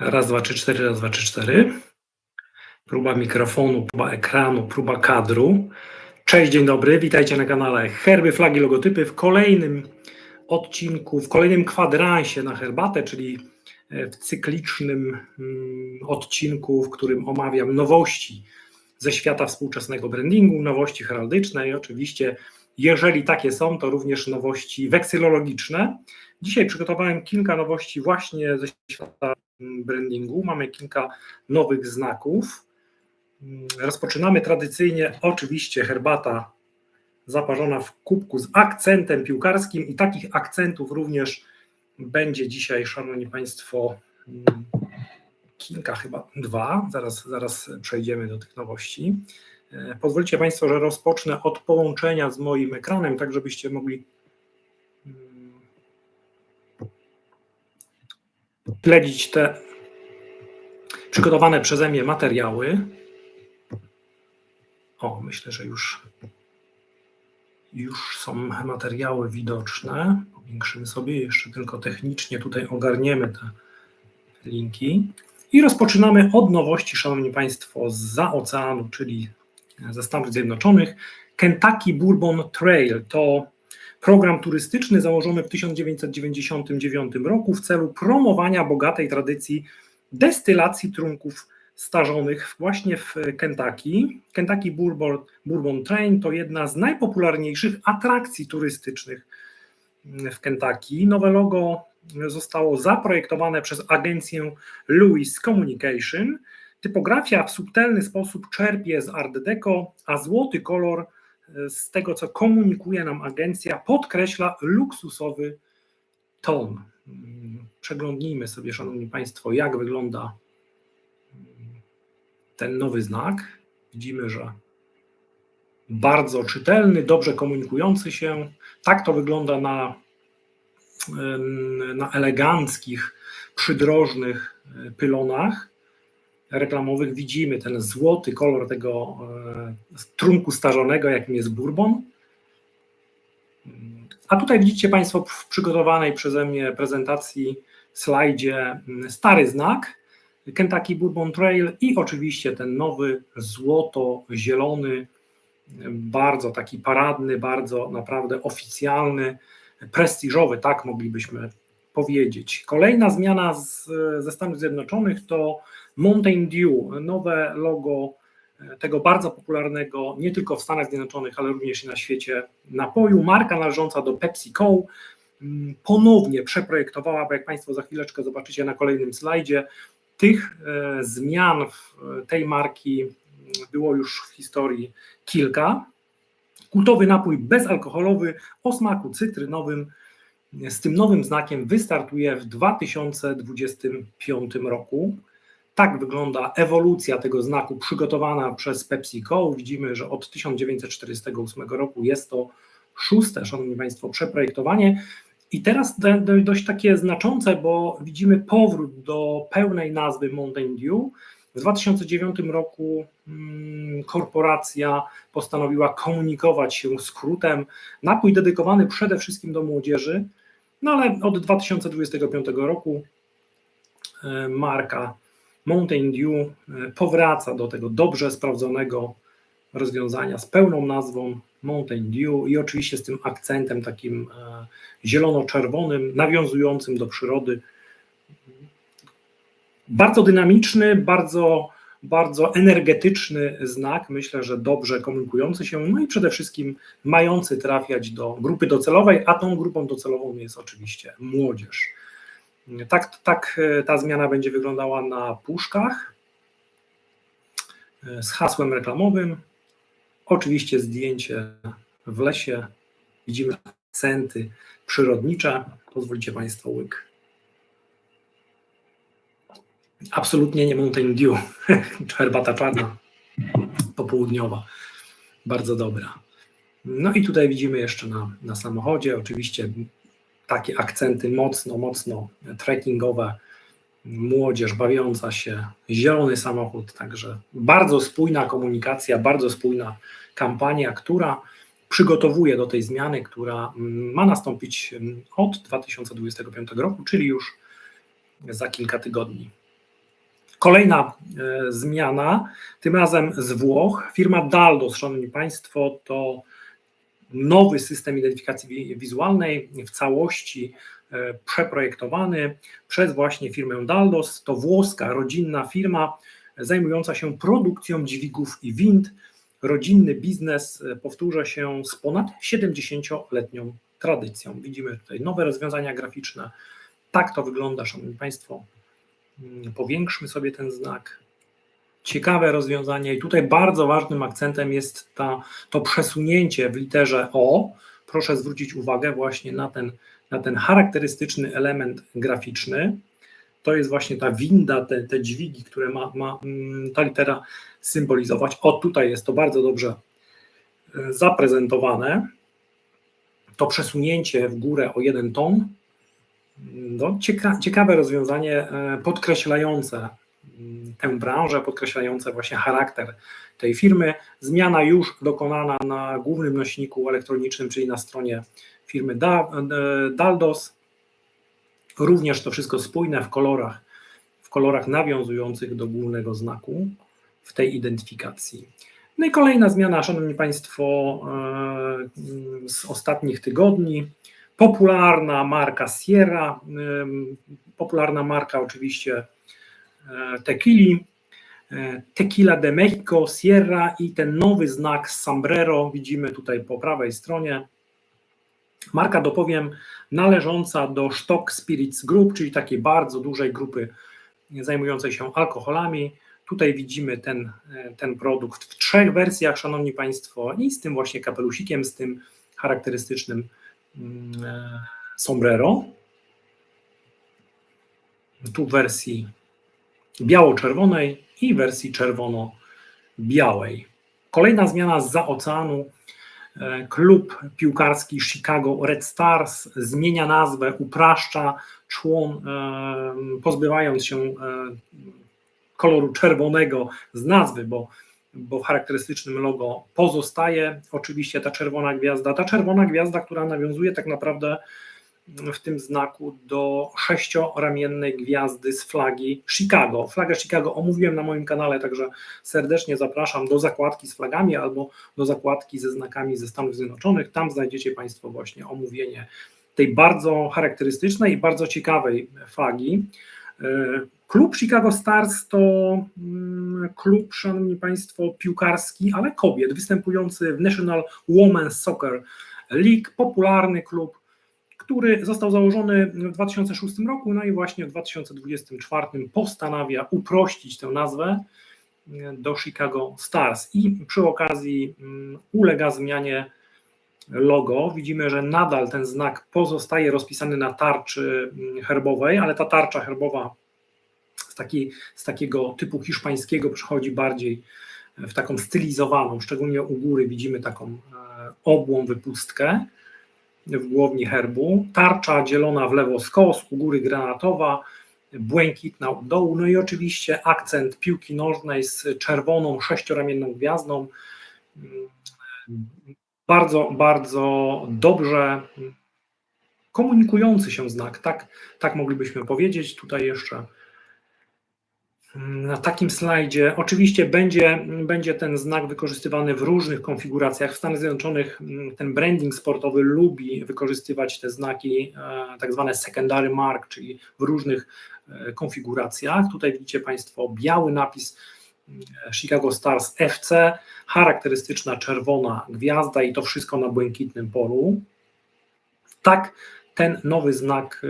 Raz, dwa, trzy, cztery, raz, dwa, trzy, cztery. Próba mikrofonu, próba ekranu, próba kadru. Cześć, dzień dobry, witajcie na kanale Herby, Flagi, Logotypy w kolejnym odcinku, w kolejnym kwadransie na herbatę, czyli e, w cyklicznym mm, odcinku, w którym omawiam nowości ze świata współczesnego brandingu, nowości heraldyczne i oczywiście, jeżeli takie są, to również nowości weksylologiczne. Dzisiaj przygotowałem kilka nowości właśnie ze świata brandingu. Mamy kilka nowych znaków. Mm, Rozpoczynamy tradycyjnie, oczywiście, herbata zaparzona w kubku z akcentem piłkarskim, i takich akcentów również będzie dzisiaj, Szanowni Państwo, mm, kilka, chyba dwa. Zaraz, zaraz przejdziemy do tych nowości. E, Pozwólcie Państwo, że rozpocznę od połączenia z moim ekranem, tak żebyście mogli śledzić te przygotowane przeze mnie materiały. O, myślę, że już, już są materiały widoczne. Powiększymy sobie jeszcze tylko technicznie, tutaj ogarniemy te linki. I rozpoczynamy od nowości, Szanowni Państwo, za oceanu, czyli ze Stanów Zjednoczonych. Kentucky Bourbon Trail to program turystyczny założony w 1999 roku w celu promowania bogatej tradycji destylacji trunków starzonych właśnie w Kentucky. Kentucky Bourbon, Bourbon Train to jedna z najpopularniejszych atrakcji turystycznych w Kentucky. Nowe logo zostało zaprojektowane przez agencję Lewis Communication. Typografia w subtelny sposób czerpie z Art Deco, a złoty kolor z tego, co komunikuje nam agencja, podkreśla luksusowy ton. Przeglądnijmy sobie, Szanowni Państwo, jak wygląda ten nowy znak. Widzimy, że bardzo czytelny, dobrze komunikujący się. Tak to wygląda na, na eleganckich, przydrożnych pylonach reklamowych. Widzimy ten złoty kolor tego trunku starzonego, jakim jest bourbon. A tutaj widzicie Państwo w przygotowanej przeze mnie prezentacji, slajdzie stary znak Kentucky Bourbon Trail i oczywiście ten nowy złoto-zielony, bardzo taki paradny, bardzo naprawdę oficjalny, prestiżowy, tak moglibyśmy powiedzieć. Kolejna zmiana z, ze Stanów Zjednoczonych to Mountain Dew, nowe logo tego bardzo popularnego nie tylko w Stanach Zjednoczonych, ale również i na świecie napoju. Marka należąca do PepsiCo ponownie przeprojektowała, bo jak Państwo za chwileczkę zobaczycie na kolejnym slajdzie, tych e, zmian w tej marki było już w historii kilka. Kultowy napój bezalkoholowy o smaku cytrynowym z tym nowym znakiem wystartuje w 2025 roku. Tak wygląda ewolucja tego znaku przygotowana przez PepsiCo. Widzimy, że od 1948 roku jest to szóste, Szanowni Państwo, przeprojektowanie. I teraz dość takie znaczące, bo widzimy powrót do pełnej nazwy Mountain Dew. W 2009 roku korporacja postanowiła komunikować się skrótem. Napój dedykowany przede wszystkim do młodzieży, no ale od 2025 roku marka Mountain Dew powraca do tego dobrze sprawdzonego rozwiązania z pełną nazwą Mountain Dew i oczywiście z tym akcentem takim zielono-czerwonym, nawiązującym do przyrody. Bardzo dynamiczny, bardzo, bardzo energetyczny znak, myślę, że dobrze komunikujący się, no i przede wszystkim mający trafiać do grupy docelowej, a tą grupą docelową jest oczywiście młodzież. Tak, tak ta zmiana będzie wyglądała na puszkach z hasłem reklamowym. Oczywiście zdjęcie w lesie. Widzimy akcenty przyrodnicze. Pozwolicie Państwo łyk. Absolutnie nie Mountain Dew, herbata czarna, popołudniowa. Bardzo dobra. No i tutaj widzimy jeszcze na, na samochodzie oczywiście takie akcenty mocno, mocno trekkingowe, młodzież bawiąca się, zielony samochód, także bardzo spójna komunikacja, bardzo spójna kampania, która przygotowuje do tej zmiany, która ma nastąpić od 2025 roku, czyli już za kilka tygodni. Kolejna e, zmiana, tym razem z Włoch. Firma Daldos, Szanowni Państwo, to nowy system identyfikacji wi- wizualnej w całości e, przeprojektowany przez właśnie firmę Daldos. To włoska, rodzinna firma zajmująca się produkcją dźwigów i wind. Rodzinny biznes, e, powtórzę się, z ponad 70-letnią tradycją. Widzimy tutaj nowe rozwiązania graficzne. Tak to wygląda, Szanowni Państwo. Mm, Powiększmy sobie ten znak. Ciekawe rozwiązanie i tutaj bardzo ważnym akcentem jest ta, to przesunięcie w literze O. Proszę zwrócić uwagę właśnie na ten, na ten charakterystyczny element graficzny. To jest właśnie ta winda, te, te dźwigi, które ma, ma mm, ta litera symbolizować. O, tutaj jest to bardzo dobrze e, zaprezentowane. To przesunięcie w górę o jeden ton. No, cieka, ciekawe rozwiązanie e, podkreślające tę branżę, podkreślające właśnie charakter tej firmy. Zmiana już dokonana na głównym nośniku elektronicznym, czyli na stronie firmy e, Daldos. Również to wszystko spójne w kolorach, w kolorach nawiązujących do głównego znaku w tej identyfikacji. No i kolejna zmiana, Szanowni Państwo, e, z ostatnich tygodni. Popularna marka Sierra, ym, popularna marka oczywiście e, tequili, e, Tequila de Mexico, Sierra i ten nowy znak Sombrero widzimy tutaj po prawej stronie. Marka, dopowiem, należąca do Stock Spirits Group, czyli takiej bardzo dużej grupy zajmującej się alkoholami. Tutaj widzimy ten, e, ten produkt w trzech wersjach, Szanowni Państwo, i z tym właśnie kapelusikiem, z tym charakterystycznym mm, e, sombrero. Tu w wersji biało-czerwonej i wersji czerwono-białej. Kolejna zmiana z oceanu. E, Klub piłkarski Chicago Red Stars zmienia nazwę, upraszcza człon, e, pozbywając się e, koloru czerwonego z nazwy, bo, bo w charakterystycznym logo pozostaje oczywiście ta czerwona gwiazda. Ta czerwona gwiazda, która nawiązuje tak naprawdę w tym znaku do sześcioramiennej gwiazdy z flagi Chicago. Flagę Chicago omówiłem na moim kanale, także serdecznie zapraszam do zakładki z flagami albo do zakładki ze znakami ze Stanów Zjednoczonych. Tam znajdziecie Państwo właśnie omówienie tej bardzo charakterystycznej i bardzo ciekawej flagi. Klub Chicago Stars to mm, klub, szanowni Państwo, piłkarski, ale kobiet, występujący w National Women's Soccer League, popularny klub, który został założony w 2006 roku, no i właśnie w 2024 postanawia uprościć tę nazwę do Chicago Stars i przy okazji mm, ulega zmianie logo. Widzimy, że nadal ten znak pozostaje rozpisany na tarczy mm, herbowej, ale ta tarcza herbowa z, takiej, z takiego typu hiszpańskiego przechodzi bardziej w taką stylizowaną, szczególnie u góry widzimy taką e, obłą wypustkę w głowni herbu, tarcza dzielona w lewo skos, u góry granatowa, błękitna u dołu, no i oczywiście akcent piłki nożnej z czerwoną sześcioramienną gwiazdą. Bardzo, bardzo dobrze komunikujący się znak, tak, tak moglibyśmy powiedzieć. Tutaj jeszcze na takim slajdzie. Oczywiście będzie, będzie ten znak wykorzystywany w różnych konfiguracjach. W Stanach Zjednoczonych mm, ten branding sportowy lubi wykorzystywać te znaki, e, tak zwane secondary mark, czyli w różnych e, konfiguracjach. Tutaj widzicie Państwo biały napis mm, Chicago Stars FC, charakterystyczna czerwona gwiazda i to wszystko na błękitnym polu. Tak ten nowy znak e,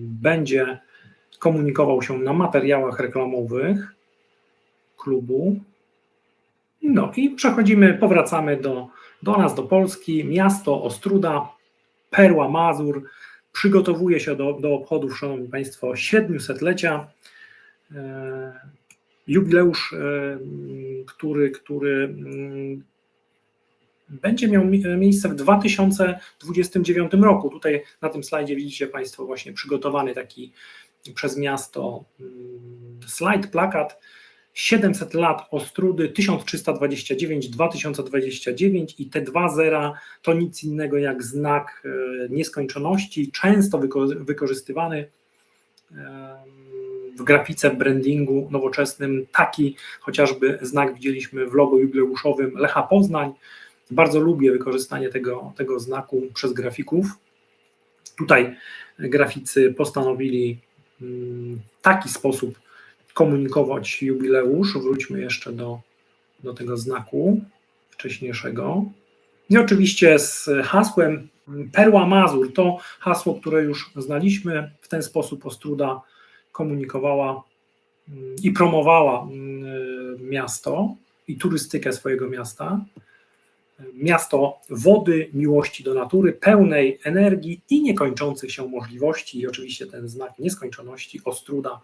będzie komunikował się na materiałach reklamowych klubu. No i przechodzimy, powracamy do, do nas, do Polski. Miasto Ostruda, Perła Mazur, przygotowuje się do, do obchodów, Szanowni Państwo, 700-lecia. E, jubileusz, e, który, który mm, będzie miał miejsce w 2029 roku. Tutaj na tym slajdzie widzicie Państwo właśnie przygotowany taki przez miasto mm, slajd, plakat 700 lat Ostrudy 1329-2029 i te dwa zera to nic innego jak znak e, nieskończoności, często wyko wykorzystywany w grafice, brandingu nowoczesnym. Taki chociażby znak widzieliśmy w logo jubileuszowym Lecha Poznań. Bardzo lubię wykorzystanie tego, tego znaku przez grafików. Tutaj graficy postanowili taki sposób komunikować jubileusz. Wróćmy jeszcze do, do tego znaku wcześniejszego. I oczywiście z hasłem Perła Mazur, to hasło, które już znaliśmy, w ten sposób Ostruda komunikowała i promowała miasto i turystykę swojego miasta. Miasto wody, miłości do natury, pełnej energii i niekończących się możliwości, i oczywiście ten znak nieskończoności Ostruda.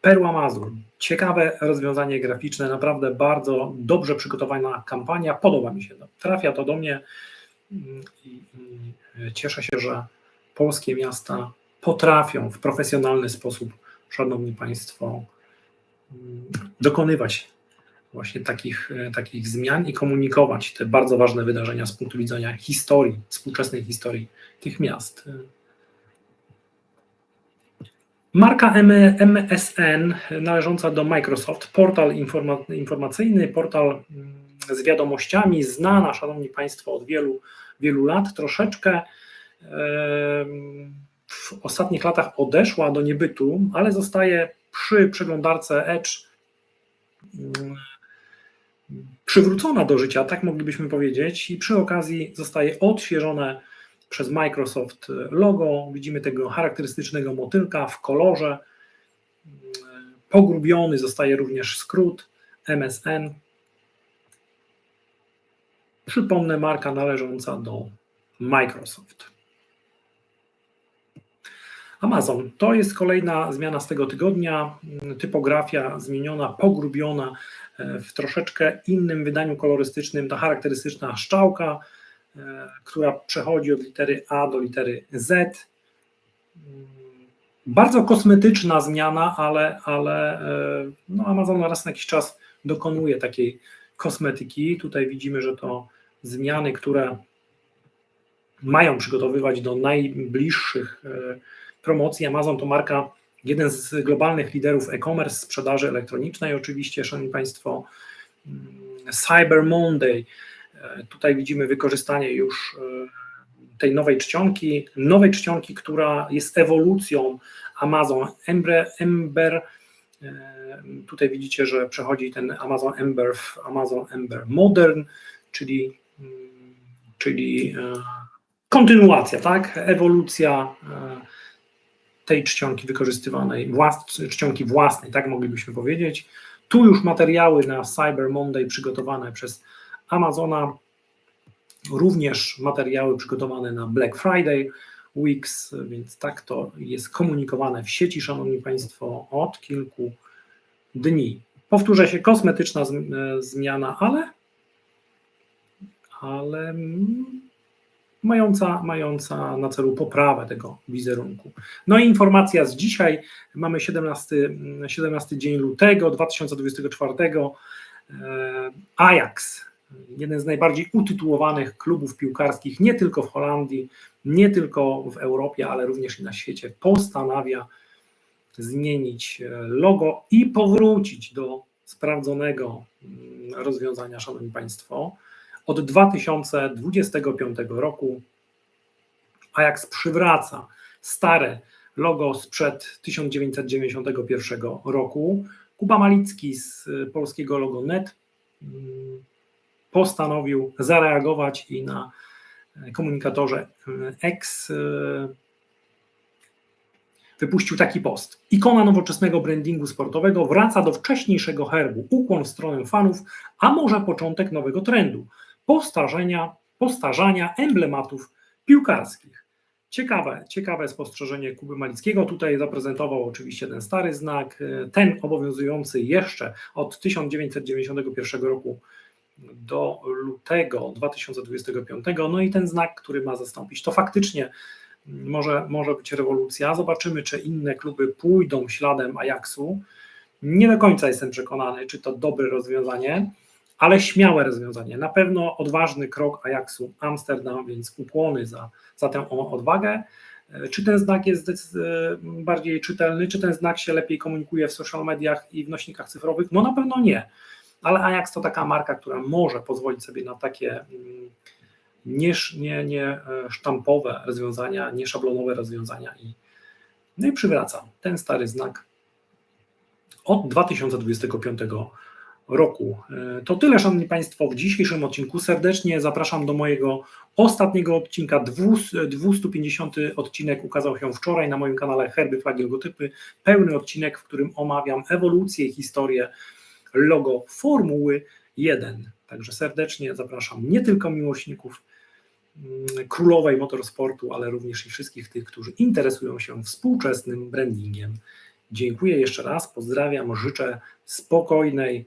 Perła Mazur. Ciekawe rozwiązanie graficzne, naprawdę bardzo dobrze przygotowana kampania. Podoba mi się to. Trafia to do mnie i, i cieszę się, że polskie miasta potrafią w profesjonalny sposób, szanowni Państwo, dokonywać właśnie takich, takich zmian i komunikować te bardzo ważne wydarzenia z punktu widzenia historii, współczesnej historii tych miast. Marka MSN należąca do Microsoft, portal informacyjny, portal z wiadomościami, znana, szanowni Państwo, od wielu, wielu lat, troszeczkę w ostatnich latach odeszła do niebytu, ale zostaje przy przeglądarce Edge przywrócona do życia, tak moglibyśmy powiedzieć, i przy okazji zostaje odświeżone przez Microsoft logo. Widzimy tego charakterystycznego motylka w kolorze. Pogrubiony zostaje również skrót MSN. Przypomnę, marka należąca do Microsoft. Amazon to jest kolejna zmiana z tego tygodnia. Typografia zmieniona, pogrubiona w troszeczkę innym wydaniu kolorystycznym. Ta charakterystyczna szczałka, która przechodzi od litery A do litery Z. Bardzo kosmetyczna zmiana, ale, ale no Amazon raz na jakiś czas dokonuje takiej kosmetyki. Tutaj widzimy, że to zmiany, które mają przygotowywać do najbliższych promocji. Amazon to marka, jeden z globalnych liderów e-commerce, sprzedaży elektronicznej, oczywiście, Szanowni Państwo, Cyber Monday. Tutaj widzimy wykorzystanie już tej nowej czcionki, nowej czcionki, która jest ewolucją Amazon Ember, Ember. Tutaj widzicie, że przechodzi ten Amazon Ember w Amazon Ember Modern, czyli, czyli kontynuacja, tak? Ewolucja tej czcionki wykorzystywanej, włas, czcionki własnej, tak moglibyśmy powiedzieć. Tu już materiały na Cyber Monday przygotowane przez Amazona, również materiały przygotowane na Black Friday Weeks, więc tak to jest komunikowane w sieci, Szanowni Państwo, od kilku dni. Powtórzę się, kosmetyczna zmiana, ale, ale mająca, mająca na celu poprawę tego wizerunku. No i informacja z dzisiaj, mamy 17, 17 dzień lutego 2024, Ajax, jeden z najbardziej utytułowanych klubów piłkarskich, nie tylko w Holandii, nie tylko w Europie, ale również i na świecie, postanawia zmienić logo i powrócić do sprawdzonego rozwiązania, Szanowni Państwo. Od 2025 roku Ajax przywraca stare logo sprzed 1991 roku. Kuba Malicki z polskiego logo net postanowił zareagować i na komunikatorze X wypuścił taki post. Ikona nowoczesnego brandingu sportowego wraca do wcześniejszego herbu. Ukłon w stronę fanów, a może początek nowego trendu postarzenia, postarzania emblematów piłkarskich. Ciekawe, ciekawe spostrzeżenie Kuby Malickiego. Tutaj zaprezentował oczywiście ten stary znak, ten obowiązujący jeszcze od 1991 roku do lutego 2025. No i ten znak, który ma zastąpić. To faktycznie może, może być rewolucja. Zobaczymy, czy inne kluby pójdą śladem Ajaxu. Nie do końca jestem przekonany, czy to dobre rozwiązanie ale śmiałe rozwiązanie. Na pewno odważny krok Ajaxu Amsterdam, więc ukłony za, za tę odwagę. E, Czy ten znak jest e, bardziej czytelny, czy ten znak się lepiej komunikuje w social mediach i w nośnikach cyfrowych? No na pewno nie. Ale Ajax to taka marka, która może pozwolić sobie na takie mm, nie, nie, nie sztampowe rozwiązania, nie szablonowe rozwiązania i, no i przywraca ten stary znak od 2025 roku. E, To tyle, Szanowni Państwo, w dzisiejszym odcinku. Serdecznie zapraszam do mojego ostatniego odcinka. Dwus- 250 odcinek ukazał się wczoraj na moim kanale Herby, Flagi, Logotypy. Pełny odcinek, w którym omawiam ewolucję historię logo Formuły 1. Także serdecznie zapraszam nie tylko miłośników mm, królowej motorsportu, ale również i wszystkich tych, którzy interesują się współczesnym brandingiem. Dziękuję jeszcze raz, pozdrawiam, życzę spokojnej